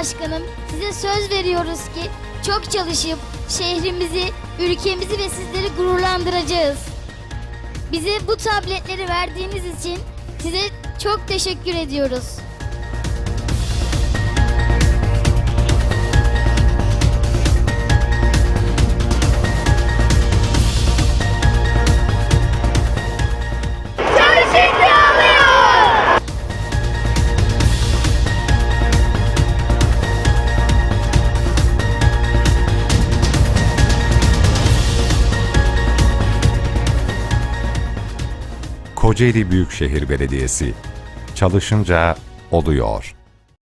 başkanım size söz veriyoruz ki çok çalışıp şehrimizi, ülkemizi ve sizleri gururlandıracağız. Bize bu tabletleri verdiğiniz için size çok teşekkür ediyoruz. Kocaeli Büyükşehir Belediyesi. Çalışınca oluyor.